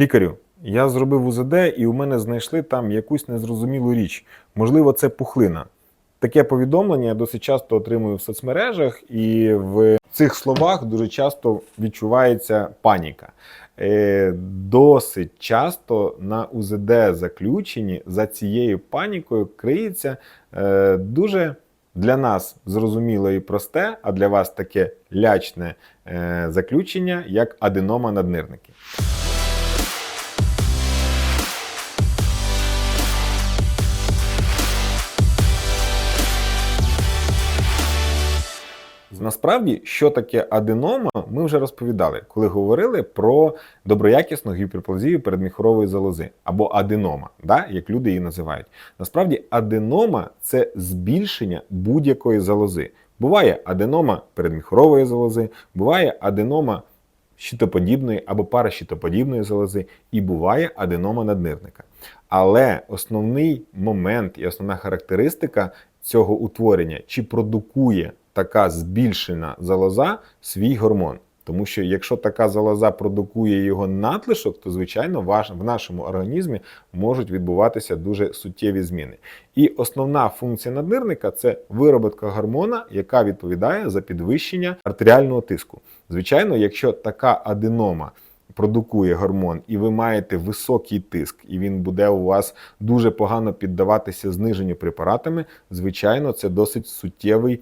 Лікарю, я зробив УЗД і у мене знайшли там якусь незрозумілу річ. Можливо, це пухлина. Таке повідомлення я досить часто отримую в соцмережах, і в цих словах дуже часто відчувається паніка. Е, Досить часто на УЗД заключенні за цією панікою криється е, дуже для нас зрозуміле і просте, а для вас таке лячне е, заключення, як аденома наднирники. Насправді, що таке аденома, ми вже розповідали, коли говорили про доброякісну гіперплазію передміхорової залози або аденома, да, як люди її називають. Насправді, аденома це збільшення будь-якої залози. Буває аденома передміхорової залози, буває аденома щитоподібної або паращитоподібної залози, і буває аденома наднирника. Але основний момент і основна характеристика цього утворення, чи продукує така збільшена залоза свій гормон. Тому що якщо така залоза продукує його надлишок, то звичайно в нашому організмі можуть відбуватися дуже суттєві зміни. І основна функція наднирника це вироботка гормона, яка відповідає за підвищення артеріального тиску. Звичайно, якщо така аденома продукує гормон, і ви маєте високий тиск, і він буде у вас дуже погано піддаватися зниженню препаратами, звичайно, це досить суттєвий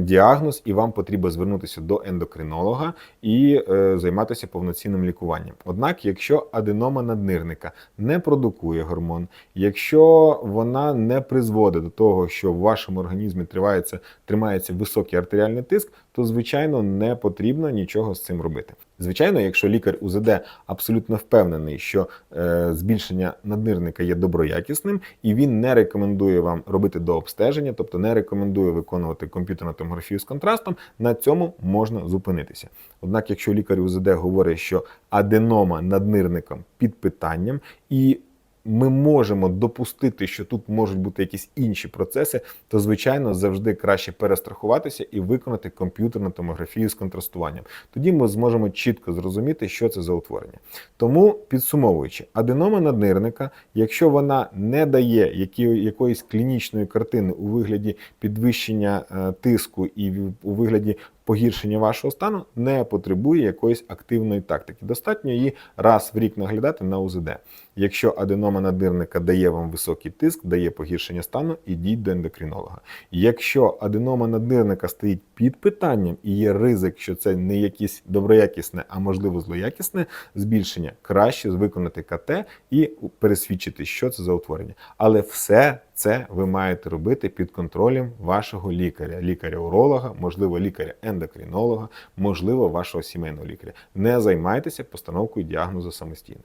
діагноз, і вам потрібно звернутися до ендокринолога і е, займатися повноцінним лікуванням. Однак, якщо аденома наднирника не продукує гормон, якщо вона не призводить до того, що в вашому організмі тривається, тримається високий артеріальний тиск, то звичайно не потрібно нічого з цим робити. Звичайно, якщо лікар УЗД абсолютно впевнений, що е, збільшення наднирника є доброякісним, і він не рекомендує вам робити дообстеження, тобто не рекомендує виконувати комп'ютерну томографію з контрастом, на цьому можна зупинитися. Однак, якщо лікар УЗД говорить, що аденома наднирником під питанням і ми можемо допустити, що тут можуть бути якісь інші процеси, то звичайно завжди краще перестрахуватися і виконати комп'ютерну томографію з контрастуванням. Тоді ми зможемо чітко зрозуміти, що це за утворення. Тому підсумовуючи, аденома наднирника, якщо вона не дає якоїсь клінічної картини у вигляді підвищення е, тиску і у вигляді погіршення вашого стану, не потребує якоїсь активної тактики. Достатньо її раз в рік наглядати на УЗД. Якщо аденома надирника дає вам високий тиск, дає погіршення стану, ідіть до ендокринолога. Якщо аденома надирника стоїть під питанням і є ризик, що це не якесь доброякісне, а можливо злоякісне збільшення, краще виконати КТ і пересвідчити, що це за утворення. Але все це ви маєте робити під контролем вашого лікаря, лікаря-уролога, можливо, лікаря-ендокринолога, можливо, вашого сімейного лікаря. Не займайтеся постановкою діагнозу самостійно.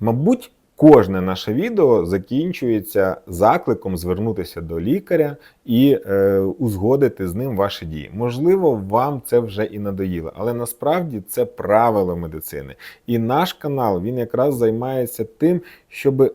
Мабуть, кожне наше відео закінчується закликом звернутися до лікаря і е, узгодити з ним ваші дії. Можливо, вам це вже і надоїло, але насправді це правило медицини. І наш канал він якраз займається тим, щоб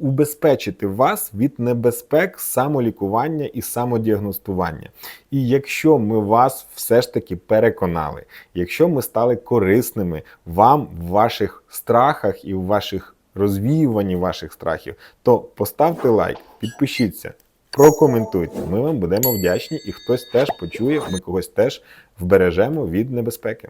убезпечити вас від небезпек самолікування і самодіагностування. І якщо ми вас все ж таки переконали, якщо ми стали корисними вам в ваших страхах і в ваших розвіюванні ваших страхів, то поставте лайк, підпишіться, прокоментуйте. Ми вам будемо вдячні, і хтось теж почує, ми когось теж вбережемо від небезпеки.